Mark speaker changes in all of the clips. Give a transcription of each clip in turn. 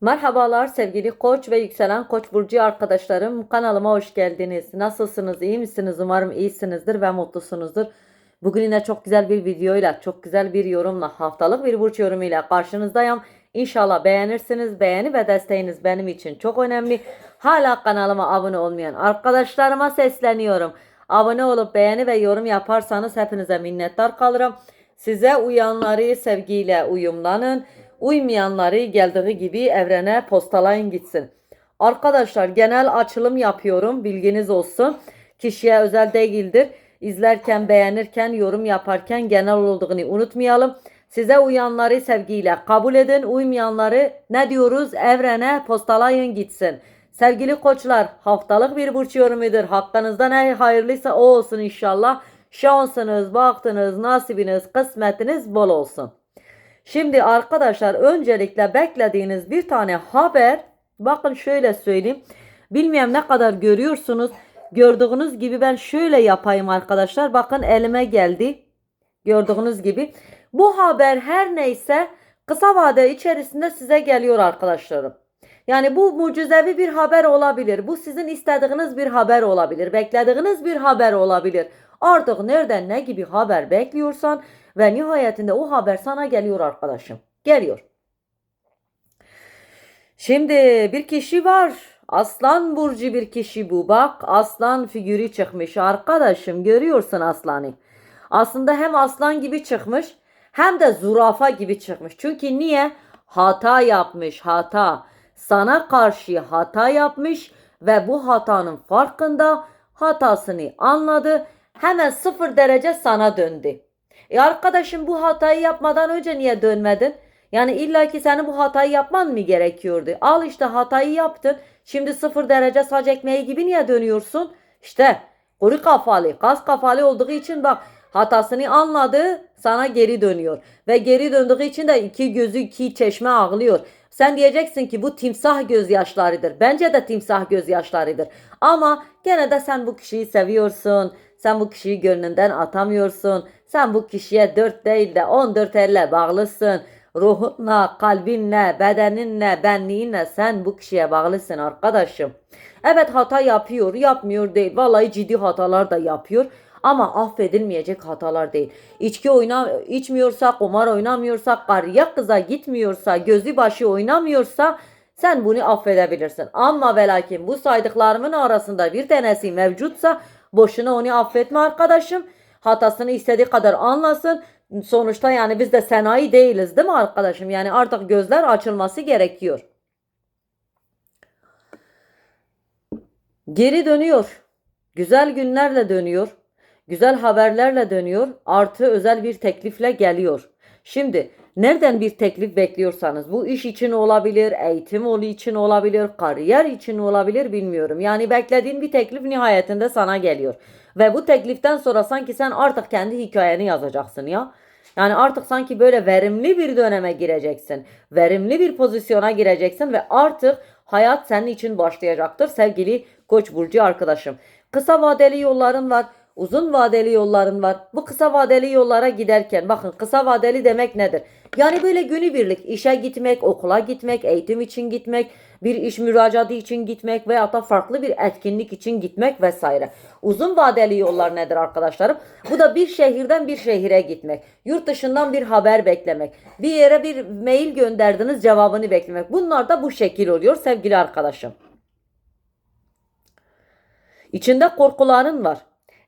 Speaker 1: Merhabalar sevgili koç ve yükselen koç burcu arkadaşlarım. Kanalıma hoş geldiniz. Nasılsınız? iyi misiniz? Umarım iyisinizdir ve mutlusunuzdur. Bugün yine çok güzel bir videoyla, çok güzel bir yorumla, haftalık bir burç yorumuyla karşınızdayım. İnşallah beğenirsiniz. Beğeni ve desteğiniz benim için çok önemli. Hala kanalıma abone olmayan arkadaşlarıma sesleniyorum. Abone olup beğeni ve yorum yaparsanız hepinize minnettar kalırım. Size uyanları sevgiyle uyumlanın. Uymayanları geldiği gibi evrene postalayın gitsin. Arkadaşlar genel açılım yapıyorum. Bilginiz olsun. Kişiye özel değildir. İzlerken, beğenirken, yorum yaparken genel olduğunu unutmayalım. Size uyanları sevgiyle kabul edin. Uymayanları ne diyoruz? Evrene postalayın gitsin. Sevgili koçlar haftalık bir burç yorumudur. Hakkınızda ne hayırlıysa o olsun inşallah. Şansınız, baktınız, nasibiniz, kısmetiniz bol olsun. Şimdi arkadaşlar öncelikle beklediğiniz bir tane haber. Bakın şöyle söyleyeyim. Bilmiyorum ne kadar görüyorsunuz. Gördüğünüz gibi ben şöyle yapayım arkadaşlar. Bakın elime geldi. Gördüğünüz gibi. Bu haber her neyse kısa vade içerisinde size geliyor arkadaşlarım. Yani bu mucizevi bir haber olabilir. Bu sizin istediğiniz bir haber olabilir. Beklediğiniz bir haber olabilir. Artık nereden ne gibi haber bekliyorsan ve nihayetinde o haber sana geliyor arkadaşım. Geliyor. Şimdi bir kişi var. Aslan burcu bir kişi bu. Bak aslan figürü çıkmış arkadaşım. Görüyorsun aslanı. Aslında hem aslan gibi çıkmış hem de zürafa gibi çıkmış. Çünkü niye? Hata yapmış hata. Sana karşı hata yapmış ve bu hatanın farkında hatasını anladı. Hemen sıfır derece sana döndü. E arkadaşım bu hatayı yapmadan önce niye dönmedin? Yani illaki senin bu hatayı yapman mı gerekiyordu? Al işte hatayı yaptın. Şimdi sıfır derece saç ekmeği gibi niye dönüyorsun? İşte kuru kafalı, gaz kafalı olduğu için bak hatasını anladı sana geri dönüyor. Ve geri döndüğü için de iki gözü iki çeşme ağlıyor. Sen diyeceksin ki bu timsah gözyaşlarıdır. Bence de timsah gözyaşlarıdır. Ama gene de sen bu kişiyi seviyorsun. Sen bu kişiyi gönlünden atamıyorsun. Sen bu kişiye dört değil de on dört elle bağlısın. Ruhunla, kalbinle, bedeninle, benliğinle sen bu kişiye bağlısın arkadaşım. Evet hata yapıyor, yapmıyor değil. Vallahi ciddi hatalar da yapıyor. Ama affedilmeyecek hatalar değil. İçki oyna, içmiyorsa, kumar oynamıyorsa, karıya kıza gitmiyorsa, gözü başı oynamıyorsa sen bunu affedebilirsin. Ama ve lakin bu saydıklarımın arasında bir tanesi mevcutsa boşuna onu affetme arkadaşım. Hatasını istediği kadar anlasın. Sonuçta yani biz de senayi değiliz değil mi arkadaşım? Yani artık gözler açılması gerekiyor. Geri dönüyor. Güzel günlerle dönüyor. Güzel haberlerle dönüyor. Artı özel bir teklifle geliyor. Şimdi nereden bir teklif bekliyorsanız bu iş için olabilir, eğitim için olabilir, kariyer için olabilir bilmiyorum. Yani beklediğin bir teklif nihayetinde sana geliyor. Ve bu tekliften sonra sanki sen artık kendi hikayeni yazacaksın ya. Yani artık sanki böyle verimli bir döneme gireceksin. Verimli bir pozisyona gireceksin ve artık hayat senin için başlayacaktır sevgili Koç burcu arkadaşım. Kısa vadeli yolların var uzun vadeli yolların var. Bu kısa vadeli yollara giderken bakın kısa vadeli demek nedir? Yani böyle günübirlik işe gitmek, okula gitmek, eğitim için gitmek, bir iş müracaatı için gitmek veya da farklı bir etkinlik için gitmek vesaire. Uzun vadeli yollar nedir arkadaşlarım? Bu da bir şehirden bir şehire gitmek. Yurt dışından bir haber beklemek. Bir yere bir mail gönderdiniz cevabını beklemek. Bunlar da bu şekil oluyor sevgili arkadaşım. İçinde korkuların var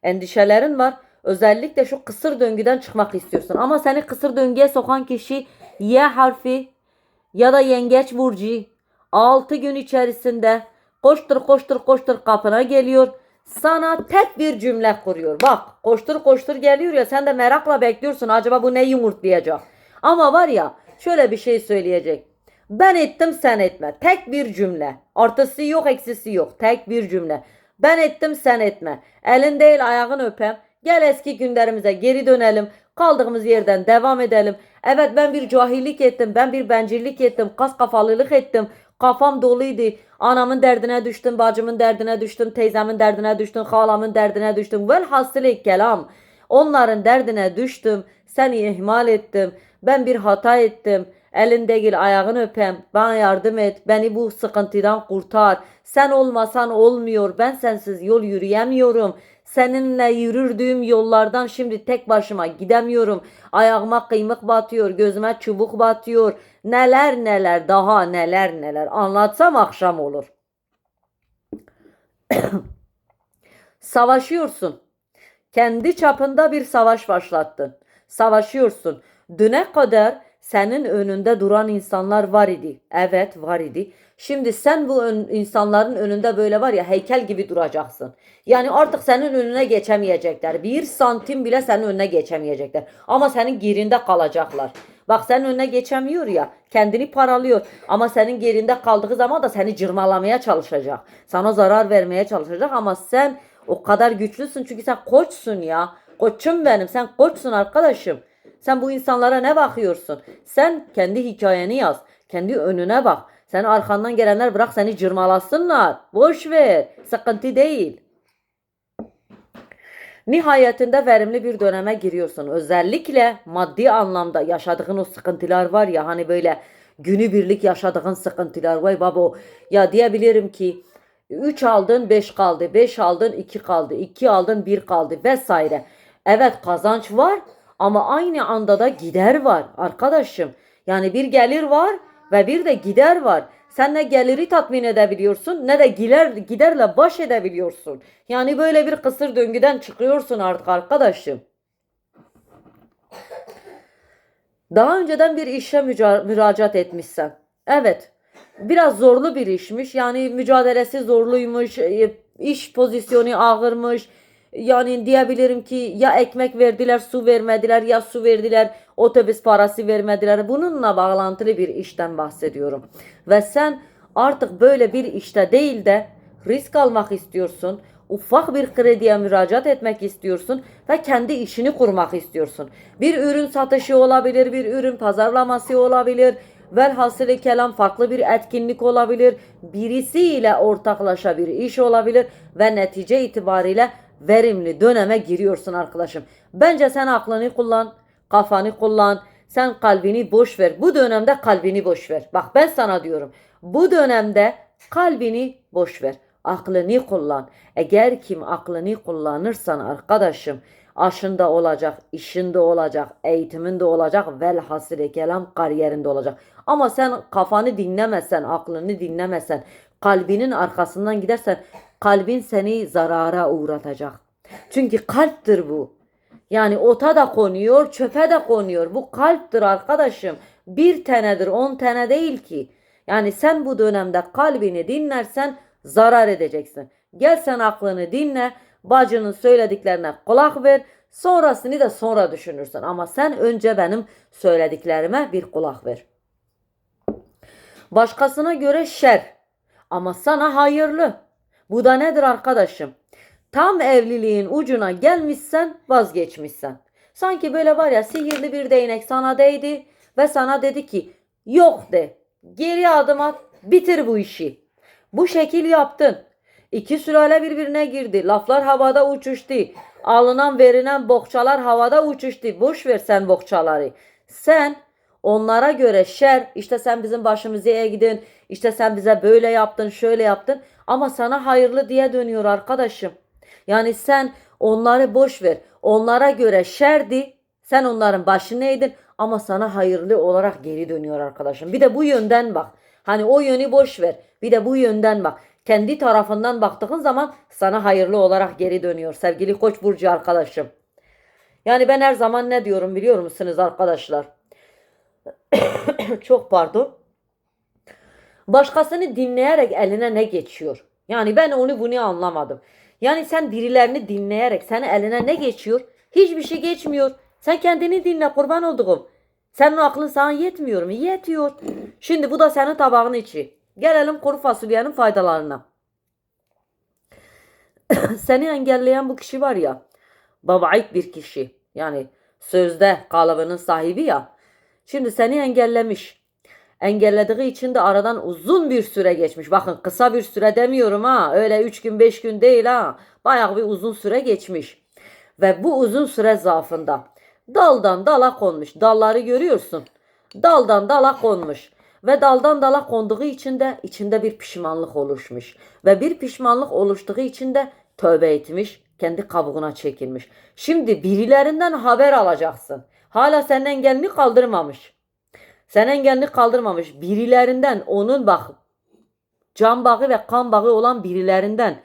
Speaker 1: endişelerin var. Özellikle şu kısır döngüden çıkmak istiyorsun. Ama seni kısır döngüye sokan kişi Y harfi ya da yengeç burcu 6 gün içerisinde koştur koştur koştur kapına geliyor. Sana tek bir cümle kuruyor. Bak koştur koştur geliyor ya sen de merakla bekliyorsun. Acaba bu ne yumurtlayacak? Ama var ya şöyle bir şey söyleyecek. Ben ettim sen etme. Tek bir cümle. Artısı yok eksisi yok. Tek bir cümle. Ben ettim sen etme. Elin değil ayağın öpem. Gel eski günlerimize geri dönelim. Kaldığımız yerden devam edelim. Evet ben bir cahillik ettim. Ben bir bencillik ettim. Kas kafalılık ettim. Kafam doluydu. Anamın derdine düştüm. Bacımın derdine düştüm. Teyzemin derdine düştüm. Halamın derdine düştüm. Velhasılı kelam. Onların derdine düştüm. Seni ihmal ettim. Ben bir hata ettim. Elin değil ayağını öpem. Bana yardım et. Beni bu sıkıntıdan kurtar. Sen olmasan olmuyor. Ben sensiz yol yürüyemiyorum. Seninle yürürdüğüm yollardan şimdi tek başıma gidemiyorum. Ayağıma kıymık batıyor, gözüme çubuk batıyor. Neler neler, daha neler neler. Anlatsam akşam olur. Savaşıyorsun. Kendi çapında bir savaş başlattın. Savaşıyorsun. Düne kadar senin önünde duran insanlar var idi. Evet var idi. Şimdi sen bu ön- insanların önünde böyle var ya heykel gibi duracaksın. Yani artık senin önüne geçemeyecekler. Bir santim bile senin önüne geçemeyecekler. Ama senin gerinde kalacaklar. Bak senin önüne geçemiyor ya. Kendini paralıyor. Ama senin gerinde kaldığı zaman da seni cırmalamaya çalışacak. Sana zarar vermeye çalışacak ama sen o kadar güçlüsün çünkü sen koçsun ya. Koçum benim. Sen koçsun arkadaşım. Sen bu insanlara ne bakıyorsun? Sen kendi hikayeni yaz. Kendi önüne bak. Sen arkandan gelenler bırak seni cırmalasınlar. Boş ver. Sıkıntı değil. Nihayetinde verimli bir döneme giriyorsun. Özellikle maddi anlamda yaşadığın o sıkıntılar var ya hani böyle günübirlik yaşadığın sıkıntılar. Vay baba ya diyebilirim ki 3 aldın 5 kaldı. 5 aldın 2 kaldı. 2 aldın 1 kaldı vesaire. Evet kazanç var ama aynı anda da gider var arkadaşım. Yani bir gelir var ve bir de gider var. Sen ne geliri tatmin edebiliyorsun ne de gider, giderle baş edebiliyorsun. Yani böyle bir kısır döngüden çıkıyorsun artık arkadaşım. Daha önceden bir işe müracaat etmişsen. Evet. Biraz zorlu bir işmiş. Yani mücadelesi zorluymuş. e, iş pozisyonu ağırmış. Yani diyebilirim ki ya ekmek verdiler, su vermediler ya su verdiler, otobüs parası vermediler. Bununla bağlantılı bir işten bahsediyorum. Ve sen artık böyle bir işte değil de risk almak istiyorsun. Ufak bir krediye müracaat etmek istiyorsun ve kendi işini kurmak istiyorsun. Bir ürün satışı olabilir, bir ürün pazarlaması olabilir. Velhasılı kelam farklı bir etkinlik olabilir. Birisiyle ortaklaşa bir iş olabilir ve netice itibariyle verimli döneme giriyorsun arkadaşım. Bence sen aklını kullan, kafanı kullan, sen kalbini boş ver. Bu dönemde kalbini boş ver. Bak ben sana diyorum. Bu dönemde kalbini boş ver. Aklını kullan. Eğer kim aklını kullanırsan arkadaşım aşında olacak, işinde olacak, eğitiminde olacak, velhasılı kelam kariyerinde olacak. Ama sen kafanı dinlemezsen, aklını dinlemezsen, kalbinin arkasından gidersen kalbin seni zarara uğratacak. Çünkü kalptir bu. Yani ota da konuyor, çöpe de konuyor. Bu kalptir arkadaşım. Bir tanedir, on tane değil ki. Yani sen bu dönemde kalbini dinlersen zarar edeceksin. Gel sen aklını dinle, bacının söylediklerine kulak ver. Sonrasını da sonra düşünürsün. Ama sen önce benim söylediklerime bir kulak ver. Başkasına göre şer ama sana hayırlı. Bu da nedir arkadaşım? Tam evliliğin ucuna gelmişsen vazgeçmişsen. Sanki böyle var ya sihirli bir değnek sana değdi ve sana dedi ki yok de geri adım at bitir bu işi. Bu şekil yaptın. İki sülale birbirine girdi. Laflar havada uçuştu. Alınan verilen bokçalar havada uçuştu. Boş ver sen bokçaları. Sen onlara göre şer işte sen bizim başımızı eğdin. işte sen bize böyle yaptın şöyle yaptın. Ama sana hayırlı diye dönüyor arkadaşım. Yani sen onları boş ver. Onlara göre şerdi. Sen onların başını eğdin ama sana hayırlı olarak geri dönüyor arkadaşım. Bir de bu yönden bak. Hani o yönü boş ver. Bir de bu yönden bak. Kendi tarafından baktığın zaman sana hayırlı olarak geri dönüyor sevgili Koç burcu arkadaşım. Yani ben her zaman ne diyorum biliyor musunuz arkadaşlar? Çok pardon. Başkasını dinleyerek eline ne geçiyor? Yani ben onu bunu anlamadım. Yani sen birilerini dinleyerek senin eline ne geçiyor? Hiçbir şey geçmiyor. Sen kendini dinle kurban olduğum. Senin aklın sana yetmiyor mu? Yetiyor. Şimdi bu da senin tabağın içi. Gelelim kuru fasulyenin faydalarına. Seni engelleyen bu kişi var ya. Babaik bir kişi. Yani sözde kalıbının sahibi ya. Şimdi seni engellemiş. Engellediği için de aradan uzun bir süre geçmiş. Bakın kısa bir süre demiyorum ha. Öyle 3 gün 5 gün değil ha. Bayağı bir uzun süre geçmiş. Ve bu uzun süre zarfında daldan dala konmuş. Dalları görüyorsun. daldan dala konmuş. Ve daldan dala konduğu için de içinde bir pişmanlık oluşmuş. Ve bir pişmanlık oluştuğu için de tövbe etmiş. Kendi kabuğuna çekilmiş. Şimdi birilerinden haber alacaksın. Hala senin engelini kaldırmamış. Sen engelini kaldırmamış. Birilerinden onun bak can bağı ve kan bağı olan birilerinden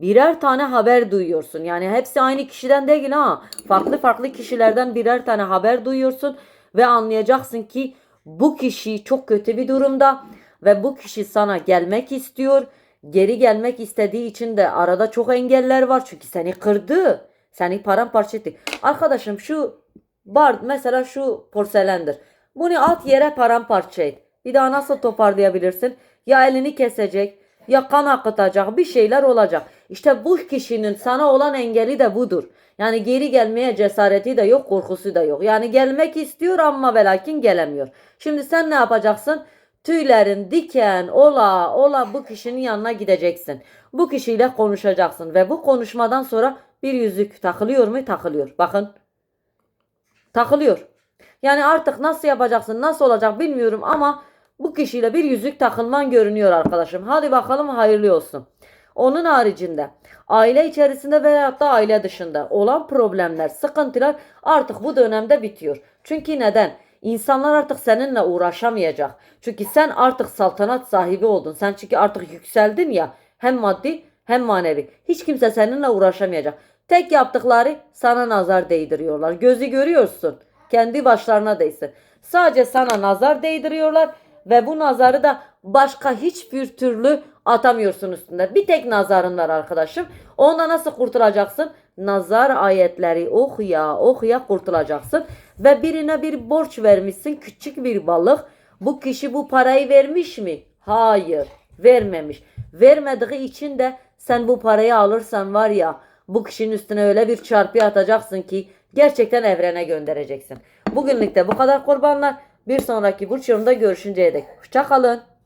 Speaker 1: birer tane haber duyuyorsun. Yani hepsi aynı kişiden değil ha. Farklı farklı kişilerden birer tane haber duyuyorsun ve anlayacaksın ki bu kişi çok kötü bir durumda ve bu kişi sana gelmek istiyor. Geri gelmek istediği için de arada çok engeller var çünkü seni kırdı. Seni paramparça etti. Arkadaşım şu bar mesela şu porselendir. Bunu at yere paramparça et. Bir daha nasıl toparlayabilirsin? Ya elini kesecek ya kan akıtacak bir şeyler olacak. İşte bu kişinin sana olan engeli de budur. Yani geri gelmeye cesareti de yok, korkusu da yok. Yani gelmek istiyor ama ve lakin gelemiyor. Şimdi sen ne yapacaksın? Tüylerin diken ola ola bu kişinin yanına gideceksin. Bu kişiyle konuşacaksın ve bu konuşmadan sonra bir yüzük takılıyor mu? Takılıyor. Bakın. Takılıyor. Yani artık nasıl yapacaksın, nasıl olacak bilmiyorum ama bu kişiyle bir yüzük takılman görünüyor arkadaşım. Hadi bakalım hayırlı olsun. Onun haricinde aile içerisinde veyahut da aile dışında olan problemler, sıkıntılar artık bu dönemde bitiyor. Çünkü neden? İnsanlar artık seninle uğraşamayacak. Çünkü sen artık saltanat sahibi oldun. Sen çünkü artık yükseldin ya hem maddi hem manevi. Hiç kimse seninle uğraşamayacak. Tek yaptıkları sana nazar değdiriyorlar. Gözü görüyorsun. Kendi başlarına değsin. Sadece sana nazar değdiriyorlar ve bu nazarı da başka hiçbir türlü atamıyorsun üstünde. Bir tek nazarın var arkadaşım. Onda nasıl kurtulacaksın? Nazar ayetleri okuya okuya kurtulacaksın. Ve birine bir borç vermişsin küçük bir balık. Bu kişi bu parayı vermiş mi? Hayır vermemiş. Vermediği için de sen bu parayı alırsan var ya bu kişinin üstüne öyle bir çarpı atacaksın ki gerçekten evrene göndereceksin. Bugünlük de bu kadar kurbanlar. Bir sonraki burç yorumda görüşünceye dek. Hoşçakalın.